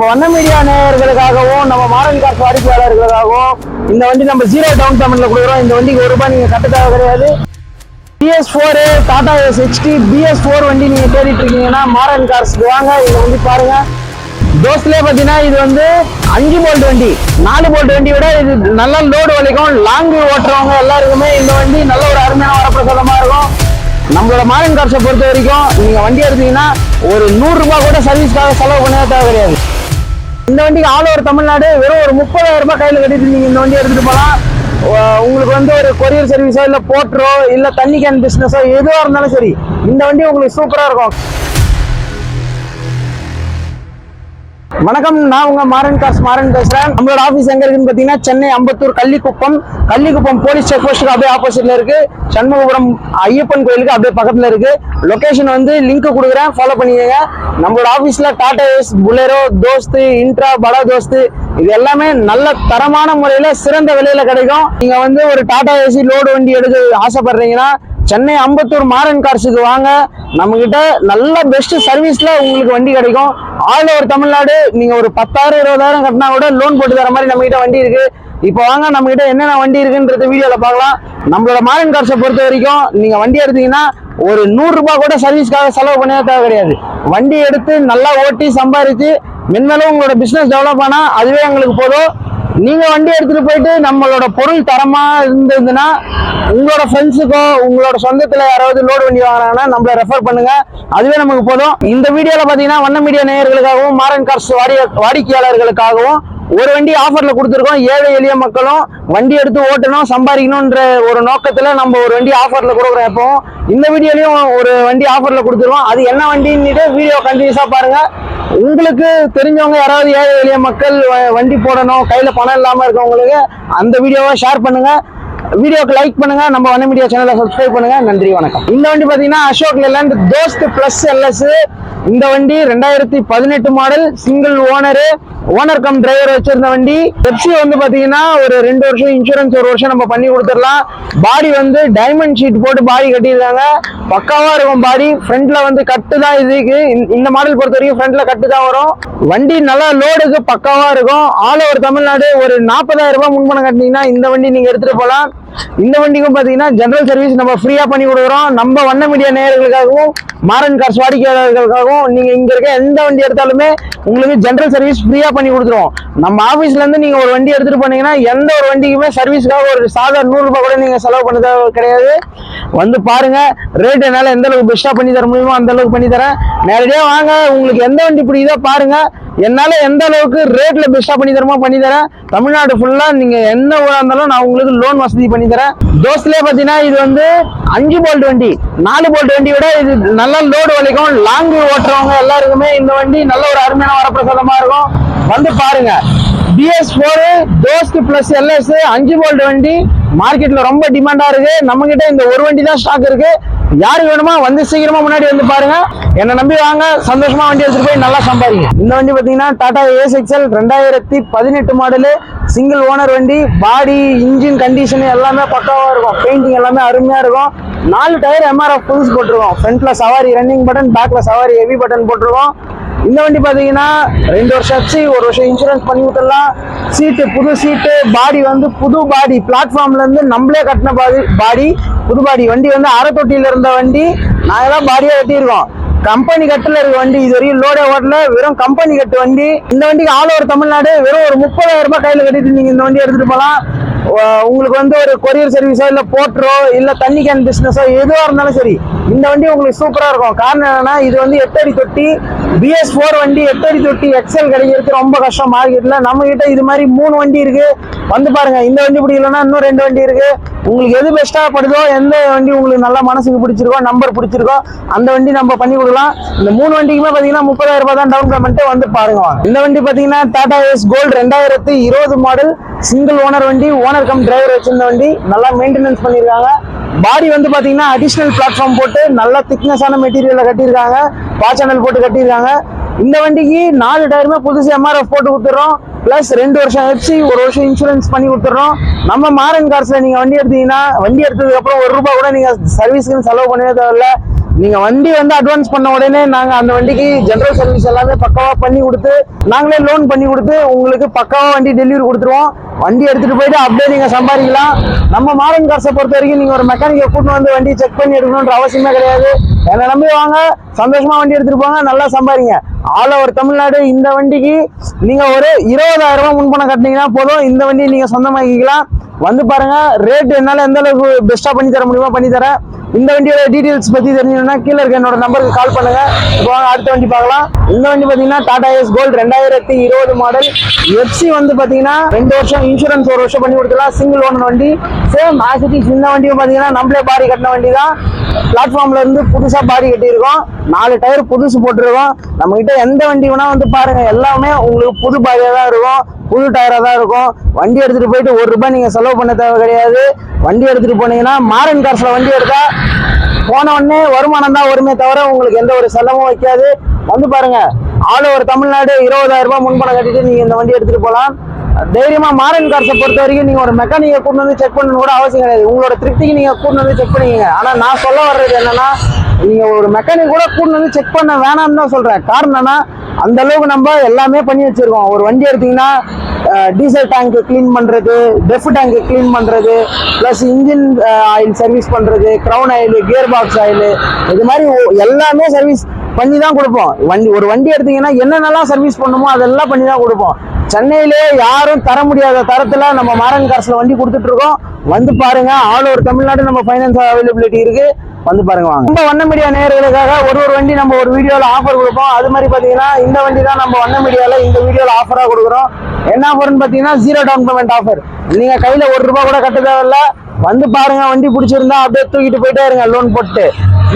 நம்ம வண்ண மீடியா நேயர்களுக்காகவும் நம்ம மாரன் கார் வாடிக்கையாளர்களுக்காகவும் இந்த வண்டி நம்ம ஜீரோ டவுன் பேமெண்ட்ல கொடுக்குறோம். இந்த வண்டிக்கு ஒரு ரூபாய் நீங்க கட்ட தேவை கிடையாது BS four Tata Ace HT BS four வண்டி நீங்க தேடிட்டு இருக்கீங்கன்னா மாடல் கார்ஸ்க்கு வாங்க இதை வந்து பாருங்க. தோஸ்ட்லேயே பார்த்தீங்கன்னா இது வந்து அஞ்சு போல்ட் வண்டி. நாலு போல்ட் வண்டி விட இது நல்ல லோடு வலிக்கும். லாங்கு ஓட்டுறவங்க எல்லாருக்குமே இந்த வண்டி நல்ல ஒரு அருமையான வரப்பிரசாதமாக இருக்கும். நம்மளோட மாரன் கார்ஸை பொறுத்த வரைக்கும் நீங்கள் வண்டி எடுத்தீங்கன்னா ஒரு நூறுரூபா கூட சர்வீஸ்க்காக செலவு பண்ணவே தேவை கிடையாது இந்த வண்டிக்கு ஆல் ஓவர் தமிழ்நாடு வெறும் ஒரு முப்பதாயிரம் ரூபாய் கையில் கட்டிட்டு நீங்க இந்த வண்டி எடுத்துட்டு போகலாம் உங்களுக்கு வந்து ஒரு கொரியர் சர்வீஸோ இல்லை போட்டரோ இல்லை தண்ணி கேன் பிஸ்னஸோ எதுவாக இருந்தாலும் சரி இந்த வண்டி உங்களுக்கு சூப்பராக இருக்கும். வணக்கம் நான் உங்க மாறன் காஸ் மாறன் பேசுறேன். நம்மளோட ஆபீஸ் எங்க இருக்குன்னு பாத்தீங்கன்னா சென்னை அம்பத்தூர் கள்ளிக்குப்பம். கள்ளிக்குப்பம் போலீஸ் செக் போஸ்ட்டுக்கு அப்படியே ஆப்போசிட்ல இருக்கு. சண்முகபுரம் ஐயப்பன் கோயிலுக்கு அப்படியே பக்கத்துல இருக்கு. லொகேஷன் வந்து லிங்க் கொடுக்குறேன். ஃபாலோ பண்ணிக்கோங்க. நம்மளோட ஆபீஸ்ல Tata Ace Bolero Dost Intra Bada Dost இது எல்லாமே நல்ல தரமான முறையில சிறந்த விலையில கிடைக்கும். நீங்க வந்து ஒரு டாடா ஏசி லோடு வண்டி எடுக்க ஆசைப்படுறீங்கன்னா சென்னை அம்பத்தூர் மாறன் கார்ஸுக்கு வாங்க. நம்மக்கிட்ட நல்ல பெஸ்ட் சர்வீஸ்ல உங்களுக்கு வண்டி கிடைக்கும். ஆல் ஓவர் தமிழ்நாடு நீங்க ஒரு பத்தாயிரம் இருபதாயிரம் கட்டினா கூட லோன் போட்டு தர மாதிரி நம்ம கிட்ட வண்டி இருக்கு. இப்போ வாங்க நம்ம கிட்ட என்னென்ன வண்டி இருக்குன்றது வீடியோல பார்க்கலாம். நம்மளோட மாறன் கார்ஸை பொறுத்த வரைக்கும் நீங்க வண்டி எடுத்தீங்கன்னா ஒரு நூறு ரூபாய் கூட சர்வீஸ்க்காக செலவு பண்ணவே தேவை கிடையாது. வண்டி எடுத்து நல்லா ஓட்டி சம்பாதிச்சு மென்மேலும் உங்களோட பிஸ்னஸ் டெவலப் ஆனால் அதுவே எங்களுக்கு போதும். நீங்க வண்டி எடுத்துட்டு போயிட்டு நம்மளோட பொருள் தரமா இருந்ததுன்னா உங்களோட ஃப்ரெண்ட்ஸுக்கோ உங்களோட சொந்தத்துல யாராவது லோடு வண்டி வாங்குறாங்கன்னா நம்மள ரெஃபர் பண்ணுங்க. அதுவே நமக்கு போதும். இந்த வீடியோல பாத்தீங்கன்னா வண்ண மீடியா நேயர்களுக்காகவும் மாரன் கார்ஸ் வாடி வாடிக்கையாளர்களுக்காகவும் ஒரு வண்டி ஆஃபர்ல கொடுத்துருக்கோம். ஏழை எளிய மக்களும் வண்டி எடுத்து ஓட்டணும் சம்பாதிக்கணும்ன்ற ஒரு நோக்கத்துல நம்ம ஒரு வண்டி ஆஃபர்ல கொடுக்குறோம். இப்போ இந்த வீடியோலயும் ஒரு வண்டி ஆஃபர்ல கொடுத்துருக்கோம். அது என்ன வண்டின்னு வீடியோ கண்டினியூஸா பாருங்க. உங்களுக்கு தெரிஞ்சவங்க யாராவது ஏழை எளிய மக்கள் வ- வண்டி போடணும் கையில பணம் இல்லாம இருக்கவங்களுக்கு அந்த வீடியோவை ஷேர் பண்ணுங்க. வீடியோக்கு லைக் பண்ணுங்க. நம்ம வண்ண மீடியா சேனலை சப்ஸ்கிரைப் பண்ணுங்க. நன்றி வணக்கம். இந்த வண்டி பாத்தீங்கன்னா அசோக் லேண்ட் தோஸ்த் பிளஸ் எல்எஸ் இந்த வண்டி ரெண்டாயிரத்தி பதினெட்டு model single owner owner cum driver வச்சிருந்த வண்டி. பெப்சி வந்து பாத்தீங்கன்னா ஒரு ரெண்டு வருஷம் இன்சூரன்ஸ் ஒரு வருஷம் நம்ம பண்ணி கொடுத்துடலாம். பாடி வந்து டைமண்ட் ஷீட் போட்டு பாடி கட்டியிருக்காங்க. பக்காவா இருக்கும் பாடி ஃப்ரண்ட்ல வந்து கட்டு தான் இதுக்கு இந்த- இந்த மாடல் பொறுத்த வரைக்கும் ஃப்ரண்ட்ல கட்டு தான் வரும். வண்டி நல்லா லோடுக்கு பக்காவா இருக்கும். ஆல் ஓவர் தமிழ்நாடு ஒரு நாற்பதாயிரம் ரூபாய் முன்பணம் கட்டினீங்கன்னா இந்த வண்டி நீங்க எடுத்துட்டு போகலாம் இந்த வண்டிக்கும் பாத்தீங்கன்னா ஜெனரல் சர்வீஸ் நம்ம ஃப்ரீயா பண்ணி கொடுக்குறோம். நம்ம வண்ண மீடியா நேயர்களுக்காகவும் மாரன் கார்ஸ் வாடிக்கையாளர்களுக்காகவும் நீங்க இங்க இருக்க எந்த வண்டி எடுத்தாலுமே உங்களுக்கு ஜெனரல் சர்வீஸ் ஃப்ரீயா பண்ணி கொடுத்துருவோம். நம்ம ஆபீஸ்ல இருந்து நீங்க ஒரு வண்டி எடுத்துட்டு போனீங்கன்னா எந்த ஒரு வண்டிக்குமே சர்வீஸ்க்காக ஒரு சாதா நூறு ரூபாய் கூட நீங்க செலவு பண்ண கிடையாது. வந்து பாருங்க ரேட் என்னால எந்த அளவுக்கு பெஸ்டா பண்ணி தர முடியுமோ அந்த அளவுக்கு பண்ணி தரேன். நேரடியா வாங்க உங்களுக்கு எந்த வண்டி பிடிக்குதோ பாருங்க. என்னால் எந்த அளவுக்கு ரேட்டில் பெஸ்ட்டாக பண்ணி தரமோ பண்ணி தரேன். தமிழ்நாடு ஃபுல்லாக நீங்கள் என்ன ஊராக இருந்தாலும் நான் உங்களுக்கு லோன் வசதி பண்ணி தரேன். பார்த்தீங்கன்னா இது வந்து அஞ்சு போல்ட் வண்டி நாலு போல்ட் வண்டி விட இது நல்ல லோடு வலிக்கும். லாங் ஓட்டுறவங்க எல்லாருக்குமே இந்த வண்டி நல்ல ஒரு அருமையான வரப்பிரசாதமாக இருக்கும். வந்து பாருங்க. BS four Dost plus LS அஞ்சு போல்ட் வண்டி மார்க்கெட்டில் ரொம்ப டிமாண்டாக இருக்குது நம்மக்கிட்ட இந்த ஒரு வண்டி தான் ஸ்டாக் இருக்குது யாருக்கு வேணுமா வந்து சீக்கிரமா முன்னாடி வந்து பாருங்க. என்ன நம்பி வாங்க. சந்தோஷமா வண்டி எடுத்துட்டு போய் நல்லா சம்பாதிங்க. இந்த வண்டி பாத்தீங்கன்னா டாடா ஏஸ் எக்ஸல் ரெண்டாயிரத்தி பதினெட்டு மாடலு சிங்கிள் ஓனர் வண்டி பாடி இன்ஜின் கண்டிஷன் எல்லாமே பக்காவா இருக்கும். பெயிண்டிங் எல்லாமே அருமையா இருக்கும். நாலு டயர் எம்ஆர்எஃப் புதுசு போட்டிருக்கோம். ஃப்ரண்ட்ல சவாரி ரன்னிங் பட்டன் பேக்ல சவாரி ஹெவி பட்டன் போட்டிருக்கோம். இந்த வண்டி பார்த்தீங்கன்னா ரெண்டு வருஷம் ஆச்சு ஒரு வருஷம் இன்சூரன்ஸ் பண்ணி விட்டுடலாம். சீட்டு புது சீட்டு பாடி வந்து புது பாடி பிளாட்ஃபார்ம்லேருந்து நம்மளே கட்டின பாடி பாடி புது பாடி வண்டி வந்து அரைத்தொட்டியில் இருந்த வண்டி. நாங்கள் தான் பாடியாக கட்டியிருக்கோம். கம்பெனி கட்டில் இருக்க வண்டி இது வரையும் லோடே ஓட்டல வெறும் கம்பெனி கட்டு வண்டி. இந்த வண்டிக்கு ஆல் ஓவர் தமிழ்நாடு வெறும் ஒரு முப்பதாயிரம் ரூபாய் கையில் கட்டிட்டு நீங்கள் இந்த வண்டி எடுத்துகிட்டு போகலாம். உங்களுக்கு வந்து ஒரு கொரியர் சர்வீஸோ இல்ல போட்டரோ இல்ல தண்ணி கேன் பிசினஸோ எதுவா இருந்தாலும் சரி இந்த வண்டி உங்களுக்கு சூப்பரா இருக்கும். காரணம் என்னன்னா இது வந்து எட்டடி தொட்டி பிஎஸ் ஃபோர் வண்டி எட்டடி தொட்டி எக்ஸல் கிடைக்கிறது ரொம்ப கஷ்டம். மார்க்கெட்ல நம்ம கிட்ட இது மாதிரி மூணு வண்டி இருக்கு. வந்து பாருங்க இந்த வண்டி பிடிக்கலன்னா இன்னும் ரெண்டு வண்டி இருக்கு. உங்களுக்கு எது பெஸ்டா படுதோ எந்த வண்டி உங்களுக்கு நல்லா மனசுக்கு பிடிச்சிருக்கோ நம்பர் பிடிச்சிருக்கோ அந்த வண்டி நம்ம பண்ணி கொடுக்கலாம். இந்த மூணு வண்டிக்குமே பாத்தீங்கன்னா முப்பதாயிரம் ரூபாய் தான் டவுன் பேமெண்ட் வந்து பாருங்க. இந்த வண்டி பாத்தீங்கன்னா டாடா எஸ் கோல்டு ரெண்டாயிரத்தி இருபது மாடல் சிங்கிள் ஓனர் வண்டி ஓனர் கம் டிரைவர் வச்சிருந்த வண்டி நல்லா மெயின்டெனன்ஸ் பண்ணியிருக்காங்க பாடி வந்து பார்த்தீங்கன்னா அடிஷ்னல் பிளாட்ஃபார்ம் போட்டு நல்லா திக்னஸான மெட்டீரியலில் கட்டியிருக்காங்க. பா போட்டு கட்டியிருக்காங்க. இந்த வண்டிக்கு நாலு டயருமே புதுசு எம்ஆர்எஃப் போட்டு கொடுத்துறோம் ப்ளஸ் ரெண்டு வருஷம் ஆயிடுச்சு ஒரு வருஷம் இன்சூரன்ஸ் பண்ணி கொடுத்துட்றோம். நம்ம மாரன் கார்ஸில் நீங்கள் வண்டி எடுத்தீங்கன்னா வண்டி எடுத்ததுக்கப்புறம் ஒரு ரூபாய் கூட நீங்கள் சர்வீஸ்க்குன்னு செலவு பண்ணவே தேவையில்ல. நீங்க வண்டி வந்து அட்வான்ஸ் பண்ண உடனே நாங்க அந்த வண்டிக்கு ஜென்ரல் சர்வீஸ் எல்லாமே பக்காவா பண்ணி கொடுத்து நாங்களே லோன் பண்ணி கொடுத்து உங்களுக்கு பக்காவா வண்டி டெலிவரி கொடுத்துருவோம். வண்டி எடுத்துட்டு போயிட்டு அப்படியே நீங்க சம்பாதிக்கலாம். நம்ம மாரன் காசை பொறுத்த வரைக்கும் நீங்க ஒரு மெக்கானிக்கை கூட்டு வந்து வண்டி செக் பண்ணி எடுக்கணுன்ற அவசியமே கிடையாது. என்னை நம்பி வாங்க சந்தோஷமா வண்டி எடுத்துட்டு போங்க நல்லா சம்பாதிங்க. ஆல் ஓவர் தமிழ்நாடு இந்த வண்டிக்கு நீங்க ஒரு இருபதாயிரம் ரூபாய் முன்பணம் கட்டினீங்கன்னா போதும். இந்த வண்டி நீங்க சொந்தமாக்கிக்கலாம். வந்து பாருங்க ரேட் என்னால எந்த அளவுக்கு பெஸ்டா பண்ணி தர முடியுமோ பண்ணி தரேன். இந்த வண்டியோட டீடைல்ஸ் பத்தி தெரிஞ்சுன்னா கீழே இருக்க என்னோட நம்பருக்கு கால் பண்ணுங்க. இப்போ அடுத்த வண்டி பார்க்கலாம். இந்த வண்டி பாத்தீங்கன்னா டாடா எஸ் கோல்டு ரெண்டாயிரத்தி இருபது மாடல் எஃப்சி வந்து பாத்தீங்கன்னா ரெண்டு வருஷம் இன்சூரன்ஸ் ஒரு வருஷம் பண்ணி கொடுக்கலாம் சிங்கிள் ஓனர் வண்டி. சேம் ஆசிட்டிஸ் இந்த வண்டியும் பாத்தீங்கன்னா நம்மளே பாடி கட்டின வண்டி தான் பிளாட்ஃபார்ம்ல இருந்து புதுசா பாடி கட்டியிருக்கோம். நாலு டயர் புதுசு போட்டிருக்கோம். நம்ம கிட்ட எந்த வண்டி வேணா வந்து பாருங்க. எல்லாமே உங்களுக்கு புது பாடியா தான் இருக்கும். புது டயராக தான் இருக்கும். வண்டி எடுத்துகிட்டு போயிட்டு ஒரு ரூபாய் நீங்கள் செலவு பண்ண தேவை கிடையாது. வண்டி எடுத்துகிட்டு போனீங்கன்னா மாரன் காசில் வண்டி எடுத்தால் போன உடனே வருமானம் தான் வருமே தவிர உங்களுக்கு எந்த ஒரு செலவும் வைக்காது. வந்து பாருங்கள் ஆல் ஓவர் தமிழ்நாடு இருபதாயிரம் ரூபாய் முன்பணம் கட்டிட்டு நீங்கள் இந்த வண்டி எடுத்துகிட்டு போகலாம். தைரியமாக மாரன் கார்ஸை பொறுத்த வரைக்கும் நீங்கள் ஒரு மெக்கானிக்கை கூட்டு வந்து செக் பண்ணணும் கூட அவசியம் கிடையாது. உங்களோட திருப்திக்கு நீங்கள் கூட்டு வந்து செக் பண்ணிக்கங்க. ஆனால் நான் சொல்ல வர்றது என்னன்னா நீங்க ஒரு மெக்கானிக் கூட கூட்டு வந்து செக் பண்ண வேணாம்னு தான் சொல்றேன். காரணம் என்னன்னா அந்த அளவுக்கு நம்ம எல்லாமே பண்ணி வச்சிருக்கோம். ஒரு வண்டி எடுத்தீங்கன்னா டீசல் டேங்க் க்ளீன் பண்றது டெஃப் டேங்க் க்ளீன் பண்றது ப்ளஸ் இன்ஜின் ஆயில் சர்வீஸ் பண்றது crown oil gear box oil இது மாதிரி எல்லாமே சர்வீஸ் பண்ணி தான் கொடுப்போம். வண்டி ஒரு வண்டி எடுத்தீங்கன்னா என்னென்னலாம் சர்வீஸ் பண்ணுமோ அதெல்லாம் பண்ணி தான் கொடுப்போம். சென்னையிலே யாரும் தர முடியாத தரத்துல நம்ம மாரன் காசில் வண்டி கொடுத்துட்டு இருக்கோம். வந்து பாருங்க ஆல் ஓவர் தமிழ்நாடு நம்ம ஃபைனான்ஸ் அவைலபிலிட்டி இருக்கு. வந்து பாருங்க வாங்க. நம்ம வண்ண மீடியா நேர்களுக்காக ஒரு ஒரு வண்டி நம்ம ஒரு வீடியோல ஆஃபர் கொடுப்போம். அது மாதிரி பாத்தீங்கன்னா இந்த வண்டி தான் நம்ம வண்ண மீடியால இந்த வீடியோல ஆஃபரா கொடுக்குறோம். என்ன ஆஃபர்னு பாத்தீங்கன்னா ஜீரோ டவுன் பேமெண்ட் ஆஃபர் நீங்க கையில ஒரு ரூபாய் கூட கட்ட தேவையில்ல. வந்து பாருங்க வண்டி பிடிச்சிருந்தா அப்படியே தூக்கிட்டு போயிட்டே இருங்க லோன் போட்டு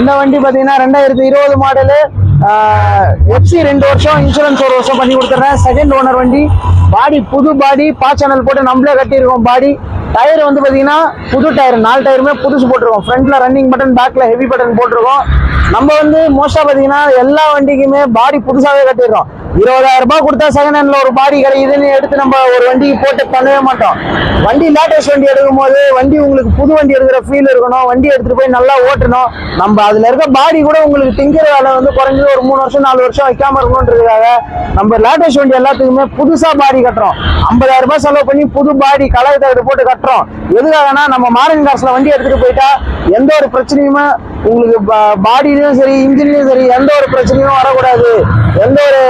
இந்த வண்டி பாத்தீங்கன்னா ரெண்டாயிரத்தி இருபது மாடலு எஃப்சி ரெண்டு வருஷம் இன்சூரன்ஸ் ஒரு வருஷம் பண்ணி கொடுத்துட்றேன் செகண்ட் ஓனர் வண்டி. பாடி புது பாடி பா சேனல் போட்டு நம்மளே கட்டியிருக்கோம் பாடி டயர் வந்து பார்த்தீங்கன்னா புது டயர் நாலு டயருமே புதுசு போட்டிருக்கோம். ஃப்ரண்ட்ல ரன்னிங் பட்டன் பேக்ல ஹெவி பட்டன் போட்டிருக்கோம். நம்ம வந்து மோஸ்டா பாத்தீங்கன்னா எல்லா வண்டிக்குமே பாடி புதுசாவே கட்டிடுறோம். இருபதாயிரம் ரூபாய் கொடுத்தா செகண்ட் ஹேண்ட்ல ஒரு பாடி கிடைக்குதுன்னு எடுத்து நம்ம ஒரு வண்டிக்கு போட்டு பண்ணவே மாட்டோம். வண்டி லேட்டஸ்ட் வண்டி எடுக்கும் போது வண்டி உங்களுக்கு புது வண்டி எடுக்கிற ஃபீல் இருக்கணும். வண்டி எடுத்துட்டு போய் நல்லா ஓட்டணும். நம்ம அதுல இருக்க பாடி கூட உங்களுக்கு திங்கிற வேலை வந்து குறைஞ்சது ஒரு மூணு வருஷம் நாலு வருஷம் வைக்காம இருக்கணுன்றதுக்காக நம்ம லேட்டஸ்ட் வண்டி எல்லாத்துக்குமே புதுசா பாடி கட்டுறோம். ஐம்பதாயிரம் ரூபாய் செலவு பண்ணி புது பாடி கலவை தகடு போட்டு கட்டுறோம். எதுக்காகனா நம்ம மாரன் காசுல வண்டி எடுத்துட்டு போயிட்டா எந்த ஒரு பிரச்சனையுமே உங்களுக்கு பாடியிலையும் சரி இன்ஜின்லயும் சரி எந்த ஒரு பிரச்சனையும் வரக்கூடாது. எந்த ஒரு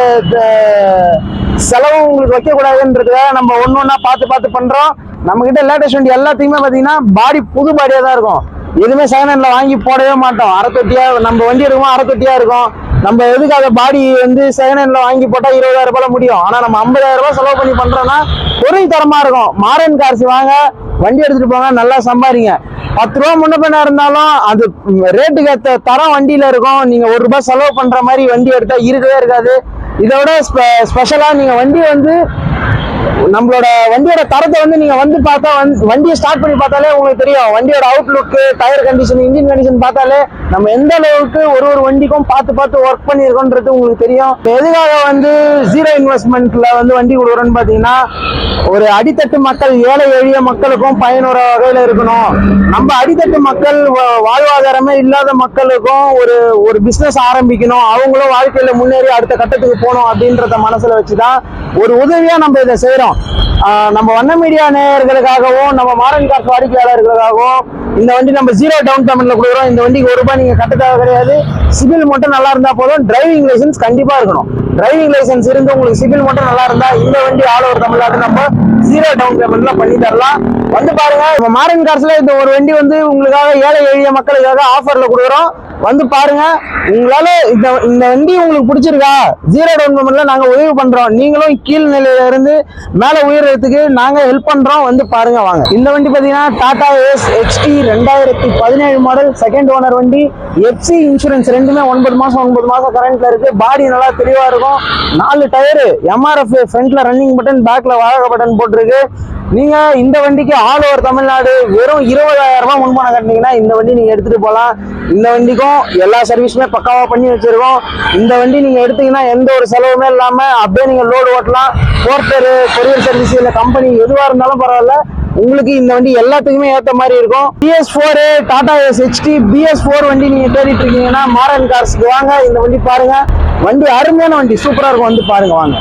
செலவும் உங்களுக்கு வைக்கக்கூடாதுன்றது நம்ம ஒன்று ஒன்றா பார்த்து பார்த்து பண்ணுறோம் நம்மக்கிட்ட லேட்டஸ்ட் வண்டி எல்லாத்தையுமே பார்த்தீங்கன்னா பாடி புது பாடியாக தான் இருக்கும். எதுவுமே செகண்ட் ஹேண்ட்ல வாங்கி போடவே மாட்டோம். அரைத்தொட்டியா நம்ம வண்டி இருக்கும் அரைத்தொட்டியா இருக்கும். நம்ம எதுக்காக பாடி வந்து செகண்ட் ஹேண்டில் வாங்கி போட்டால் இருபதாயிரம் ரூபாயில் முடியும். ஆனால் நம்ம ஐம்பதாயிரம் ரூபாய் செலவு பண்ணி பண்ணுறோன்னா பொருள் தரமாக இருக்கும். மாரன் கார்ஸ் வாங்க வண்டி எடுத்துட்டு போங்க நல்லா சம்பாதிங்க பத்து ரூபா முன்ன பின்ன இருந்தாலும் அது ரேட்டுக்கு ஏற்ற தரம் வண்டியில இருக்கும். நீங்க ஒரு ரூபாய் செலவு பண்ற மாதிரி வண்டி எடுத்தா இருக்கவே இருக்காது. இதோட ஸ்பெஷலா நீங்க வண்டி வந்து நம்மளோட வண்டியோட தரத்தை வந்து நீங்க வந்து பார்த்தா வண்டியை ஸ்டார்ட் பண்ணி பார்த்தாலே உங்களுக்கு தெரியும். வண்டியோட outlook tyre condition engine condition பார்த்தாலே நம்ம எந்த அளவுக்கு ஒரு ஒரு வண்டிக்கும் பார்த்து பார்த்து ஒர்க் பண்ணியிருக்கோன்றது உங்களுக்கு தெரியும். எதுக்காக வந்து ஜீரோ இன்வெஸ்ட்மெண்ட்ல வந்து வண்டி கொடுக்குறோன்னு பார்த்தீங்கன்னா ஒரு அடித்தட்டு மக்கள் ஏழை எளிய மக்களுக்கும் பயனுற வகையில் இருக்கணும். நம்ம அடித்தட்டு மக்கள் வா- வாழ்வாதாரமே இல்லாத மக்களுக்கும் ஒரு ஒரு பிஸ்னஸ் ஆரம்பிக்கணும். அவங்களும் வாழ்க்கையில் முன்னேறி அடுத்த கட்டத்துக்கு போகணும் அப்படின்றத மனசில் வச்சு தான் ஒரு உதவியாக நம்ம இதை செய்கிறோம் நம்ம வண்ண மீடியா நேயர்களுக்காகவும் நம்ம மாரன் கார்ஸ் வாடிக்கையாளர்களுக்காகவும் இந்த வண்டி நம்ம ஜீரோ டவுன் பேமெண்ட்ல கொடுக்குறோம். இந்த வண்டிக்கு ஒரு ரூபாய் நீங்க கட்ட தேவை கிடையாது. சிபில் மட்டும் நல்லா இருந்தா போதும். டிரைவிங் லைசன்ஸ் கண்டிப்பா இருக்கணும். டிரைவிங் லைசன்ஸ் இருந்து உங்களுக்கு சிபில் மட்டும் நல்லா இருந்தா இந்த வண்டி ஆல் ஓவர் தமிழ்நாடு நம்ம ஜீரோ டவுன் பேமெண்ட்ல பண்ணி தரலாம். வந்து பாருங்க நம்ம மாரன் கார்ஸ்ல இந்த ஒரு வண்டி வந்து உங்களுக்காக ஏழை எளிய மக்களுக்காக ஆஃபர்ல கொடுக்குறோம். வந்து பாருங்க உங்களால இந்த இந்த வண்டி உங்களுக்கு பிடிச்சிருக்கா? ஜீரோ டவுன் பேமெண்ட்ல நாங்க உதவி பண்றோம். நீங்களும் கீழ் நிலையில இருந்து மேல உயர்றதுக்கு நாங்க ஹெல்ப் பண்றோம். வந்து பாருங்க வாங்க. இந்த வண்டி பாத்தீங்கன்னா டாடா எஸ் ஹெச்டி ரெண்டாயிரத்தி பதினேழு மாடல் செகண்ட் ஓனர் வண்டி எஃப்சி இன்சூரன்ஸ் ரெண்டுமே ஒன்பது மாசம் ஒன்பது மாசம் கரண்ட்ல இருக்கு. பாடி நல்லா தெளிவா இருக்கும். நாலு டயரு எம்ஆர்எஃப் ஃப்ரண்ட்ல ரன்னிங் பட்டன் பேக்ல வாழக பட்டன் போட்டிருக்கு. நீங்க இந்த வண்டிக்கு ஆல் ஓவர் தமிழ்நாடு வெறும் இருபதாயிரம் ரூபாய் முன்பணம் கட்டினீங்கன்னா இந்த வண்டி நீங்க எடுத்துட்டு போகலாம் இந்த வண்டிக்கும் எல்லா சர்வீஸுமே பக்காவாக பண்ணி வச்சிருக்கோம். இந்த வண்டி நீங்கள் எடுத்தீங்கன்னா எந்த ஒரு செலவுமே இல்லாமல் அப்படியே நீங்கள் லோடு ஓட்டலாம். போர்ட்டரு கொரியர் சர்வீஸ் இல்லை கம்பெனி எதுவாக இருந்தாலும் பரவாயில்ல. உங்களுக்கு இந்த வண்டி எல்லாத்துக்குமே ஏற்ற மாதிரி இருக்கும். BS four Tata Ace HT BS four வண்டி நீங்கள் தேடிட்டு இருக்கீங்கன்னா மாரன் கார்ஸ்க்கு வாங்க. இந்த வண்டி பாருங்கள் வண்டி அருமையான வண்டி சூப்பராக இருக்கும். வந்து பாருங்கள் வாங்க.